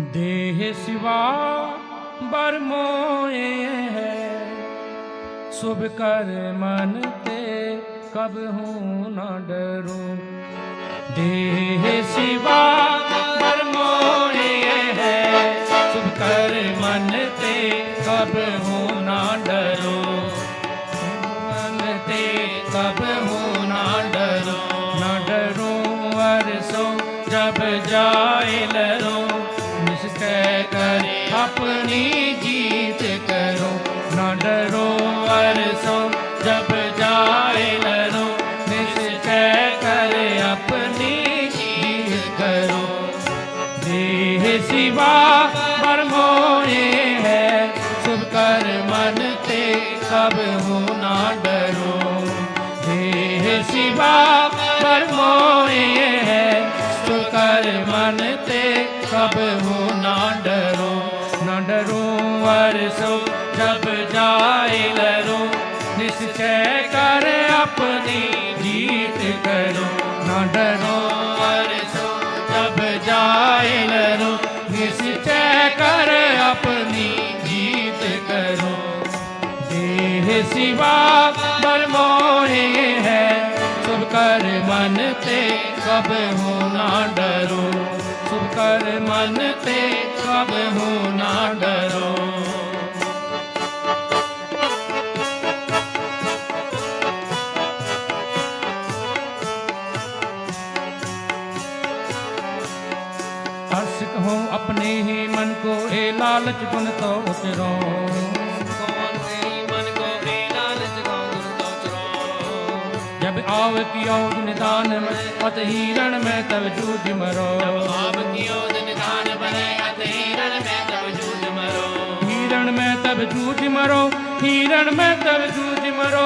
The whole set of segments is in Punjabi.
ਦੇਹ ਸਿਵਾ ਬਰ ਮੋਏ ਹੈ। ਸੁਭ ਕਰ ਮਨ ਤੇ ਕਬ ਹੂੰ ਨਾ ਡਰੂ। ਦੇਹ ਸਿਵਾ ਬਰ ਮੋਏ ਹੈ। ਸੁਭ ਕਰ ਮਨ ਤੇ ਕਬ ਹੂੰ ਨਾ ਡਰੂ। ਮਨ ਤੇ ਕਬ ਹੂੰ ਨਾ ਡਰੂ। ਨਾ ਡਰੂ ਅਰਸੋ ਜਬ ਜਾਏ ਲਰੋ। ਆਪਣੀ ਜੀਤ ਕਰੋ। ਨਾ ਡਰੋ ਅਰਸੋ, ਜਬ ਜਾਏ ਲਰੋ ਨਿਸਕੈ ਕਰ ਆਪਣੀ ਜੀਤ ਕਰੋ। ਦੇਹ ਸਿਵਾ ਪਰ ਹੈ, ਸੁਭ ਕਰ ਮਨ ਤੇ ਕਬ ਹੋ ਨਾ ਡਰੋ। ਦੇਹ ਸਿਵਾ ਪਰ ਹੈ, ਸੁਭ ਕਰ ਮਨ ਤੇ ਕਬ ਹੋ ਨਾ ਡਰੋ। ਡਰੋ ਅਰਸੋ, ਜਬ ਜਾਏ ਲਰੋ ਨਿਸਚੈ ਕਰ ਆਪਣੀ ਜੀਤ ਕਰੋ। ਨਾ ਡਰੋ, ਅਰਸੋ, ਜਬ ਜਾਏ ਲਰੋ ਨਿਸਚੈ ਕਰ ਆਪਣੀ ਜੀਤ ਕਰੋ। ਦੇਹ ਸਿਵਾ ਬਰ ਮੋਹੇ ਹੈ, ਸੁਭ ਕਰ ਮਨ ਤੇ ਕਬ ਹੋ ਨਾ ਡਰੋ। ਸੁਭ ਕਰ ਮਨ ਤੇ ਕਬ ਹੋ ਨਾ ਡਰੋ आशिक हो अपने ही मन को ए लालच गुण तो उतरो कौन तेरी मन को ए लालच गौर तो चरो जब आव कियो निदान में अत हिरण में तब जूझ मरो आप कियो निधान बने अत हिरण હિરણ મેં તબ જૂજ મરો. હિરણ મેં તબ જૂજ મરો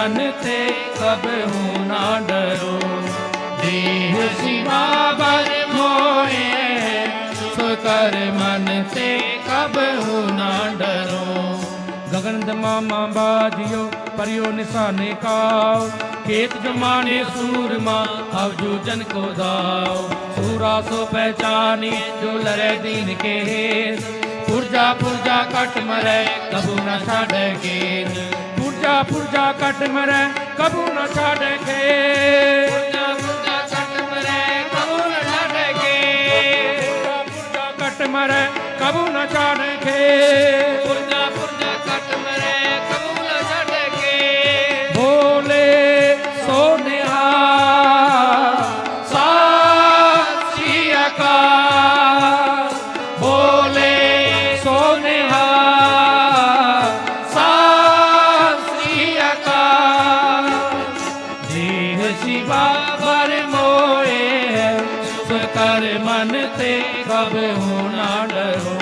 कर मन ते कब हूँ ना डरो देह सिवा बर मोए है सो कर मन ते कब हूँ ना डरो गगन दमामा बाजियो परियो निशाने काओ खेत जमाने सूरमा अब जो जन को दाओ सूरा सो पहचानी जो लरे दीन के हेत पुरजा पुरजा कट मरे कबू न छाड़े के ਪੁਰਜਾ ਪੁਰਜਾ ਕੱਟ ਮਰੈ ਕਬੂ ਨਾ ਛਾੜੇ ਖੇ ਬਾਬਰ ਮੋਏ ਹੈ। ਸੁਖ ਕਰ ਮਨ ਤੇ ਕਬ ਹੋਣਾ ਡਰੋ।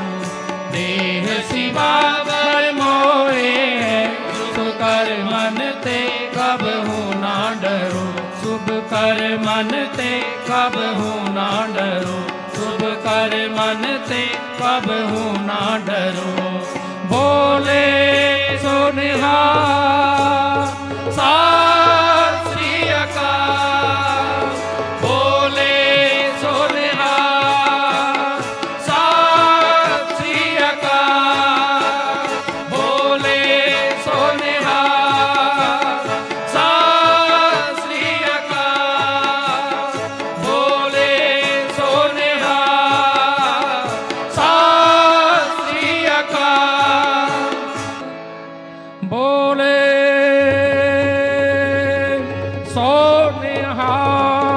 ਦੇਹ ਸਿਵਾ ਬਰ ਮੋਏ ਹੈ। ਸੁਖ ਕਰ ਮਨ ਤੇ ਕਬ ਹੋਣਾ ਡਰੋ। ਸੁਭ ਕਰ ਮਨ ਤੇ ਕਬ ਹੋਣਾ ਡਰੋ। ਸੁਭ ਕਰ ਮਨ ਤੇ ਕਬ ਹੋਣਾ ਡਰੋ। ਬੋਲੇ ਸੋ ਓ ਨਿਹਾਲ